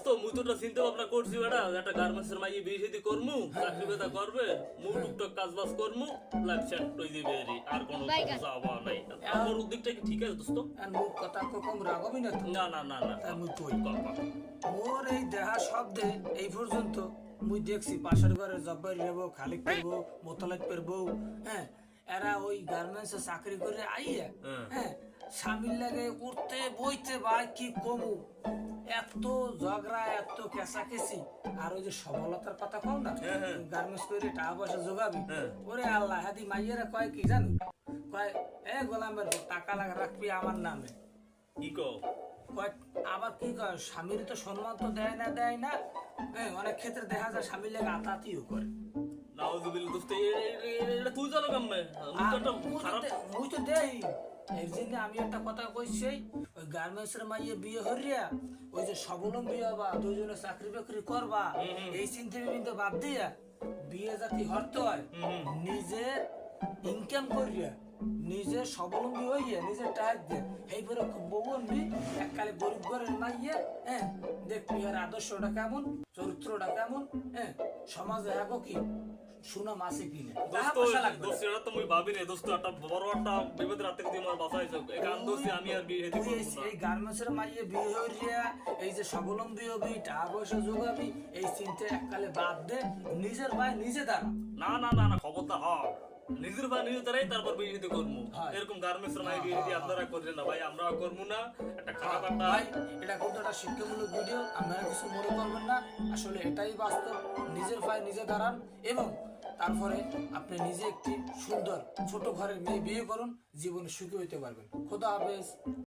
দোস্ত মুই তো চিন্তা ভাবনা করছি বেটা। একটা গার্মেন্টসের মাইয়ে বিয়ে শাদী করমু চাকরি বেতা করবে মু টুকটাক কাজ বাজ করমু লাইফ সেট হয়ে যাবে। আর কোনো যাওয়া নাই। আমার উদ্যোগটা কি ঠিক আছে দোস্ত? আর মুখ কথা কম রাগবি না না না না না। তাই মুই কই ক, ক। মোর এই দেহা শব্দে এই পর্যন্ত মুই দেখছি পাশের ঘরে জব্বার রেবো খালিক পেরবো মোতলাক পেরবো হ্যাঁ? এরা ওই গার্মেন্টসে চাকরি করে আইয়া হ্যাঁ। স্বামীর লাগে উঠতে বইতে বা কি কমু? এত ঝগড়া এত কেসি আর ওই যে সফলতার কথা কম না? হ্যাঁ, হ্যাঁ। গার্মেন্টস করে টাকা পয়সা যোগাবি হ্যাঁ। ওরে আল্লাহ হাদি মাইয়েরা কয় কি জানো? কয় এ গোলামের টাকা লাগা রাখবি আমার নামে। কি কও? আবার কি কয় স্বামীর তো সম্মান তো দেয় না দেয় না? অনেক ক্ষেত্রে দেখা যায় স্বামীর লেগে আতাতিও করে। নাউজুবিল্লাহ দোস্ত এটা তুই জানো কেমনে? মুই তো দেই। জন্য আমি একটা কথা কইছি ওই গার্মেন্টসের মাইয়ে বিয়ে হরিয়া ওই যে স্বাবলম্বী হবা দুইজনে চাকরি বাকরি করবা এই চিন্তা কিন্তু বাদ দিয়া বিয়ে জাতি হরতে হয়। নিজে ইনকাম করিয়া নিজে স্বাবলম্বী হইয়া নিজের টাকা দিয়ে এই পরে বউ এককালে মাইয়া হ্যাঁ দেখবি আর আদর্শটা কেমন চরিত্রটা কেমন হ্যাঁ সমাজে হ্যাঁ কি? কিনা তো মুই ভাবি রে দোস্ত একটা বড় একটা বিপদের হাত থেকে এই কারণ আমি আর বিয়ে শাদী এই- করব না এই গার্মেন্টসের মাইয়ে বিয়ে হইয়া এই যে স্বাবলম্বী হবি টাকা পয়সা যোগাবি এই চিন্তা এককালে বাদ দে নিজের ভাই নিজে দাঁড়া। না না না না খবরদার হ। নিজের বা নিজে তারাই তারপর বিয়ে শাদী করব এরকম গার্মেন্টস এর মাইক বিয়ে আপনারা করেন না ভাই আমরা করব না। একটা খারাপ একটা ভাই এটা কিন্তু একটা শিক্ষামূলক ভিডিও আপনারা কিছু মনে করবেন না। আসলে এটাই বাস্তব নিজের পায়ে নিজে দাঁড়ান এবং তারপরে আপনি নিজে একটি সুন্দর ছোট ঘরের মেয়ে বিয়ে করুন জীবনে সুখী হইতে পারবেন। খোদা হাফেজ।